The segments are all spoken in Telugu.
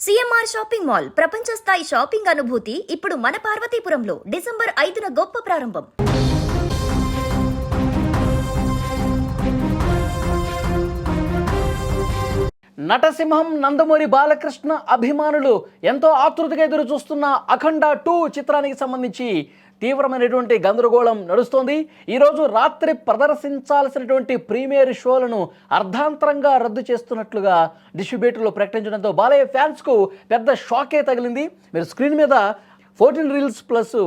సిఎంఆర్ షాపింగ్ మాల్ ప్రపంచ స్థాయి షాపింగ్ అనుభూతి ఇప్పుడు మన పార్వతీపురంలో డిసెంబర్ ఐదున గొప్ప ప్రారంభం. నటసింహం నందమూరి బాలకృష్ణ అభిమానులు ఎంతో ఆతృతగా ఎదురు చూస్తున్న అఖండ టూ చిత్రానికి సంబంధించి తీవ్రమైనటువంటి గందరగోళం నడుస్తోంది. ఈరోజు రాత్రి ప్రదర్శించాల్సినటువంటి ప్రీమియర్ షోలను అర్ధాంతరంగా రద్దు చేస్తున్నట్లుగా డిస్ట్రిబ్యూటర్లు ప్రకటించడంతో బాలయ్య ఫ్యాన్స్కు పెద్ద షాకే తగిలింది. మీరు స్క్రీన్ మీద ఫోర్టీన్ రీల్స్ ప్లస్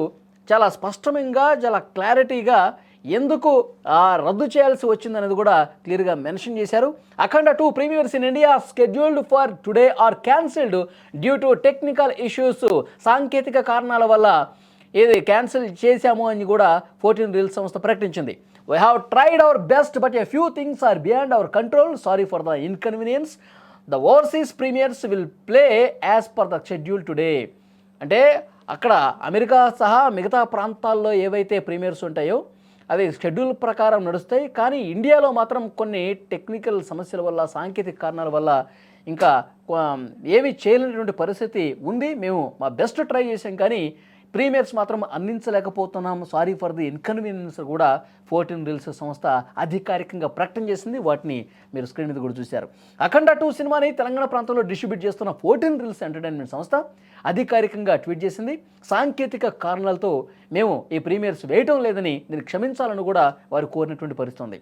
చాలా స్పష్టంగా చాలా క్లారిటీగా ఎందుకు రద్దు చేయాల్సి వచ్చిందనేది కూడా క్లియర్గా మెన్షన్ చేశారు. Akhanda two premieres in India scheduled for today are cancelled due to technical issues సాంకేతిక కారణాల వల్ల ఇది క్యాన్సిల్ చేశాము అని కూడా ఫోర్టీన్ రీల్స్ సంస్థ ప్రకటించింది. We have tried our best but a few things are beyond our control sorry for the inconvenience the overseas premieres will play as per the schedule today అంటే అక్కడ అమెరికా సహా మిగతా ప్రాంతాల్లో ఏవైతే ప్రీమియర్స్ ఉంటాయో అవి షెడ్యూల్ ప్రకారం నడుస్తాయి. కానీ ఇండియాలో మాత్రం కొన్ని టెక్నికల్ సమస్యల వల్ల సాంకేతిక కారణాల వల్ల ఇంకా ఏమీ చేయలేనటువంటి పరిస్థితి ఉంది. మేము మా బెస్ట్ ట్రై చేసాం కానీ ప్రీమియర్స్ మాత్రం అందించలేకపోతున్నాం. సారీ ఫర్ ది ఇన్కన్వీనియన్స్ కూడా ఫోర్టీన్ రీల్స్ సంస్థ అధికారికంగా ప్రకటన చేసింది. వాటిని మీరు స్క్రీన్ మీద కూడా చూశారు. అఖండ టూ సినిమాని తెలంగాణ ప్రాంతంలో డిస్ట్రిబ్యూట్ చేస్తున్న ఫోర్టీన్ రీల్స్ ఎంటర్టైన్మెంట్ సంస్థ అధికారికంగా ట్వీట్ చేసింది. సాంకేతిక కారణాలతో మేము ఈ ప్రీమియర్స్ వేయటం లేదని దీన్ని క్షమించాలని కూడా వారు కోరినటువంటి పరిస్థితుంది.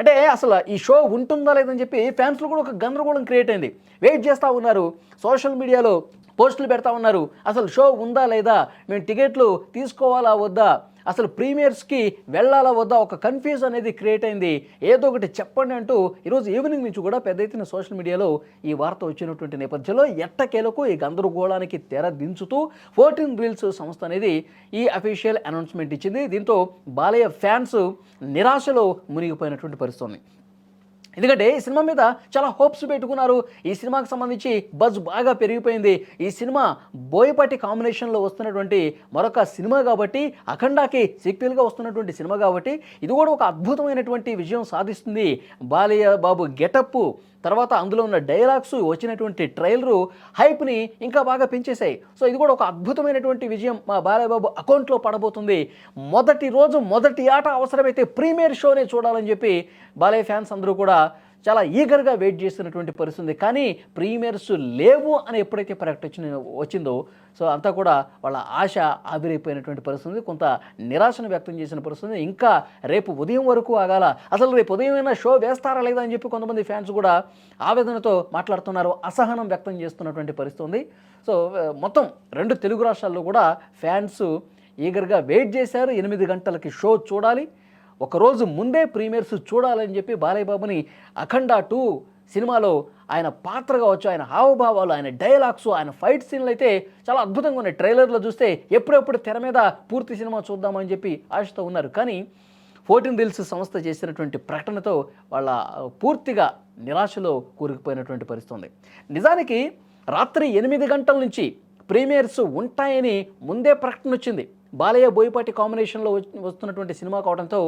అంటే అసలు ఈ షో ఉంటుందా లేదని చెప్పి ఫ్యాన్స్లో కూడా ఒక గందరగోళం క్రియేట్ అయింది. వెయిట్ చేస్తూ ఉన్నారు. సోషల్ మీడియాలో పోస్టులు పెడతా ఉన్నారు. అసలు షో ఉందా లేదా? మేము టికెట్లు తీసుకోవాలా వద్దా? అసలు ప్రీమియర్స్కి వెళ్ళాలా వద్దా? ఒక కన్ఫ్యూజ్ అనేది క్రియేట్ అయింది. ఏదో ఒకటి చెప్పండి అంటూ ఈరోజు ఈవినింగ్ నుంచి కూడా పెద్ద ఎత్తున సోషల్ మీడియాలో ఈ వార్త వచ్చినటువంటి నేపథ్యంలో ఎట్టకేలకు ఈ గందరగోళానికి తెర దించుతూ ఫోర్టీన్ రీల్స్ సంస్థ అనేది ఈ అఫీషియల్ అనౌన్స్మెంట్ ఇచ్చింది. దీంతో బాలయ్య ఫ్యాన్స్ నిరాశలో మునిగిపోయినటువంటి పరిస్థితి ఎందుకంటే ఈ సినిమా మీద చాలా హోప్స్ పెట్టుకున్నారు. ఈ సినిమాకి సంబంధించి బజ్ బాగా పెరిగిపోయింది. ఈ సినిమా బోయపాటి కాంబినేషన్లో వస్తున్నటువంటి మరొక సినిమా కాబట్టి అఖండాకి సీక్వెల్గా వస్తున్నటువంటి సినిమా కాబట్టి ఇది కూడా ఒక అద్భుతమైనటువంటి విజయం సాధిస్తుంది. బాలయ్య బాబు గెటప్ తర్వాత అందులో ఉన్న డైలాగ్స్ వచ్చినటువంటి ట్రైలరు హైప్ని ఇంకా బాగా పెంచేశాయి. సో ఇది కూడా ఒక అద్భుతమైనటువంటి విజయం మా బాలయ్యబాబు అకౌంట్లో పడబోతుంది. మొదటి రోజు మొదటి ఆట అవసరమైతే ప్రీమియర్ షోనే చూడాలని చెప్పి బాలయ్య ఫ్యాన్స్ అందరూ కూడా చాలా ఈగర్గా వెయిట్ చేస్తున్నటువంటి పరిస్థితి ఉంది. కానీ ప్రీమియర్స్ లేవు అని ఎప్పుడైతే ప్రకటించిన వచ్చిందో సో అంతా కూడా వాళ్ళ ఆశ ఆవిరైపోయినటువంటి పరిస్థితి ఉంది. కొంత నిరాశను వ్యక్తం చేసిన పరిస్థితి ఇంకా రేపు ఉదయం వరకు ఆగాల. అసలు రేపు ఉదయం అయినా షో వేస్తారా లేదా అని చెప్పి కొంతమంది ఫ్యాన్స్ కూడా ఆవేదనతో మాట్లాడుతున్నారు అసహనం వ్యక్తం చేస్తున్నటువంటి పరిస్థితి ఉంది. సో మొత్తం రెండు తెలుగు రాష్ట్రాల్లో కూడా ఫ్యాన్స్ ఈగర్గా వెయిట్ చేశారు. ఎనిమిది గంటలకి షో చూడాలి. ఒకరోజు ముందే ప్రీమియర్స్ చూడాలని చెప్పి బాలయ్యబాబుని అఖండ టూ సినిమాలో ఆయన పాత్ర కావచ్చు ఆయన హావభావాలు ఆయన డైలాగ్స్ ఆయన ఫైట్ సీన్లు అయితే చాలా అద్భుతంగా ఉన్నాయి. ట్రైలర్లో చూస్తే ఎప్పుడెప్పుడు తెర మీద పూర్తి సినిమా చూద్దామని చెప్పి ఆశతో ఉన్నారు. కానీ ఫోర్టీన్ రీల్స్ సంస్థ చేసినటువంటి ప్రకటనతో వాళ్ళ పూర్తిగా నిరాశలో కూరుకుపోయినటువంటి పరిస్థితి ఉంది. నిజానికి రాత్రి ఎనిమిది గంటల నుంచి ప్రీమియర్స్ ఉంటాయని ముందే ప్రకటన వచ్చింది. బాలయ్య బోయపాటి కాంబినేషన్లో వస్తున్నటువంటి సినిమా కావడంతో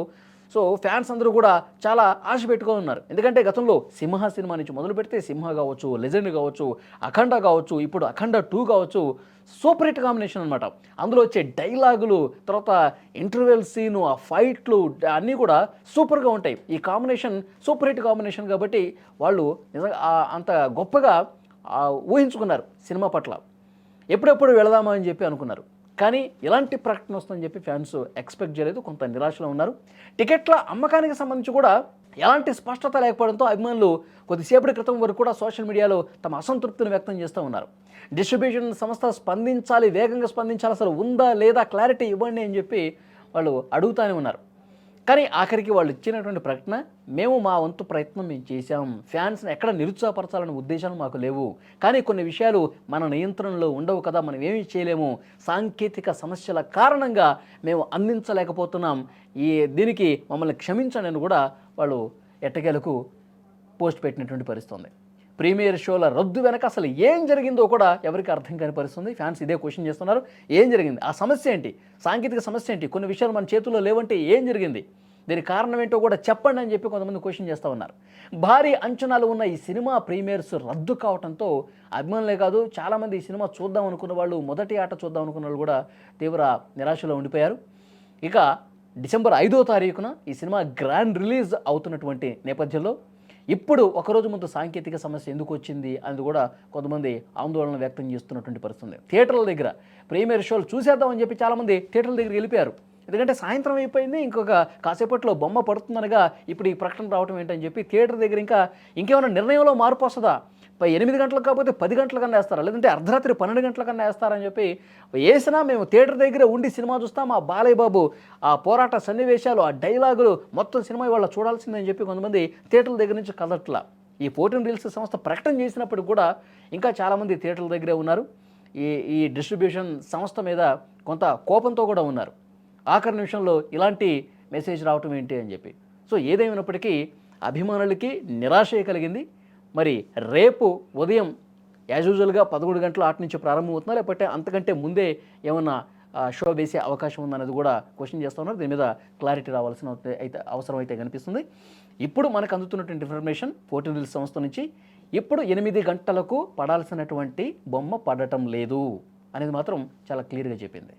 సో ఫ్యాన్స్ అందరూ కూడా చాలా ఆశ పెట్టుకొని ఉన్నారు. ఎందుకంటే గతంలో సింహ సినిమా నుంచి మొదలు పెడితే సింహ కావచ్చు లెజెండ్ కావచ్చు అఖండ కావచ్చు ఇప్పుడు అఖండ టూ కావచ్చు సూపర్ హిట్ కాంబినేషన్ అనమాట అందులో వచ్చే డైలాగులు తర్వాత ఇంటర్వెల్ సీను ఆ ఫైట్లు అన్నీ కూడా సూపర్గా ఉంటాయి. ఈ కాంబినేషన్ సూపర్ హిట్ కాంబినేషన్ కాబట్టి వాళ్ళు నిజంగా అంత గొప్పగా ఊహించుకున్నారు సినిమా పట్ల. ఎప్పుడెప్పుడు వెళదామా అని చెప్పి అనుకున్నారు. కానీ ఇలాంటి ప్రకటన వస్తుందని చెప్పి ఫ్యాన్స్ ఎక్స్పెక్ట్ చేయలేదు. కొంత నిరాశలో ఉన్నారు. టికెట్ల అమ్మకానికి సంబంధించి కూడా ఎలాంటి స్పష్టత లేకపోవడంతో అభిమానులు కొద్దిసేపటి క్రితం వరకు కూడా సోషల్ మీడియాలో తమ అసంతృప్తిని వ్యక్తం చేస్తూ ఉన్నారు. డిస్ట్రిబ్యూషన్ సంస్థ స్పందించాలి వేగంగా స్పందించాలి అసలు ఉందా లేదా క్లారిటీ ఇవ్వండి అని చెప్పి వాళ్ళు అడుగుతానే ఉన్నారు. కానీ ఆఖరికి వాళ్ళు ఇచ్చినటువంటి ప్రకటన మేము మా వంతు ప్రయత్నం మేము చేశాం. ఫ్యాన్స్ని ఎక్కడ నిరుత్సాహపరచాలనే ఉద్దేశాలు మాకు లేవు. కానీ కొన్ని విషయాలు మన నియంత్రణలో ఉండవు కదా మనం ఏమీ చేయలేము. సాంకేతిక సమస్యల కారణంగా మేము అందించలేకపోతున్నాం. ఈ దీనికి మమ్మల్ని క్షమించండి అని కూడా వాళ్ళు ఎట్టకేలకు పోస్ట్ పెట్టినటువంటి పరిస్థితి ఉంది. ప్రీమియర్ షోల రద్దు వెనక అసలు ఏం జరిగిందో కూడా ఎవరికి అర్థం కాని పరిస్థితుంది. ఫ్యాన్స్ ఇదే క్వశ్చన్ చేస్తున్నారు. ఏం జరిగింది? ఆ సమస్య ఏంటి? సాంకేతిక సమస్య ఏంటి? కొన్ని విషయాలు మన చేతుల్లో లేవంటే ఏం జరిగింది? దీనికి కారణం ఏంటో కూడా చెప్పండి అని చెప్పి కొంతమంది క్వశ్చన్ చేస్తూ ఉన్నారు. భారీ అంచనాలు ఉన్న ఈ సినిమా ప్రీమియర్స్ రద్దు కావడంతో అభిమానులే కాదు చాలామంది ఈ సినిమా చూద్దాం అనుకున్న వాళ్ళు మొదటి ఆట చూద్దాం అనుకున్న వాళ్ళు కూడా తీవ్ర నిరాశలో ఉండిపోయారు. ఇక డిసెంబర్ ఐదో తారీఖున ఈ సినిమా గ్రాండ్ రిలీజ్ అవుతున్నటువంటి నేపథ్యంలో ఇప్పుడు ఒకరోజు ముందు సాంకేతిక సమస్య ఎందుకు వచ్చింది అనేది కూడా కొంతమంది ఆందోళన వ్యక్తం చేస్తున్నటువంటి పరిస్థితి థియేటర్ల దగ్గర ప్రీమియర్ షోలు చూసేద్దామని చెప్పి చాలామంది థియేటర్ల దగ్గర వెళ్ళిపోయారు. ఎందుకంటే సాయంత్రం అయిపోయింది ఇంకొక కాసేపట్లో బొమ్మ పడుతుందనగా ఇప్పుడు ఈ ప్రకటన రావటం ఏంటని చెప్పి థియేటర్ దగ్గర ఇంకా ఇంకేమైనా నిర్ణయంలో మార్పు వస్తుందా? ఎనిమిది గంటలకు కాకపోతే పది గంటల కన్నా వేస్తారా? లేదంటే అర్ధరాత్రి పన్నెండు గంటల కన్నా వేస్తారని చెప్పి వేసినా మేము థియేటర్ దగ్గర ఉండి సినిమా చూస్తాం. ఆ బాలయ్య బాబు ఆ పోరాట సన్నివేశాలు ఆ డైలాగులు మొత్తం సినిమా ఇవాళ చూడాల్సిందని చెప్పి కొంతమంది థియేటర్ల దగ్గర నుంచి కదట్లా. ఈ ఫోర్టీన్ రీల్స్ సంస్థ ప్రకటన చేసినప్పటికి కూడా ఇంకా చాలామంది థియేటర్ల దగ్గరే ఉన్నారు. ఈ ఈ డిస్ట్రిబ్యూషన్ సంస్థ మీద కొంత కోపంతో కూడా ఉన్నారు. ఆఖరి నిమిషంలో ఇలాంటి మెసేజ్ రావటం ఏంటి అని చెప్పి. సో ఏదేమైనప్పటికీ అభిమానులకి నిరాశ కలిగింది. మరి రేపు ఉదయం యాజ్ యూజువల్గా పదకొండు గంటల ఆట నుంచి ప్రారంభమవుతుందా? లేకపోతే అంతకంటే ముందే ఏమన్నా షో వేసే అవకాశం ఉందన్నది కూడా క్వశ్చన్ చేస్తూ ఉన్నారు. దీని మీద క్లారిటీ రావాల్సిన అయితే- అవసరం అయితే కనిపిస్తుంది. ఇప్పుడు మనకు అందుతున్నటువంటి ఇన్ఫర్మేషన్ ఫోర్టీన్ రీల్స్ సంస్థ నుంచి ఇప్పుడు ఎనిమిది గంటలకు పడాల్సినటువంటి బొమ్మ పడటం లేదు అనేది మాత్రం చాలా క్లియర్గా చెప్పింది.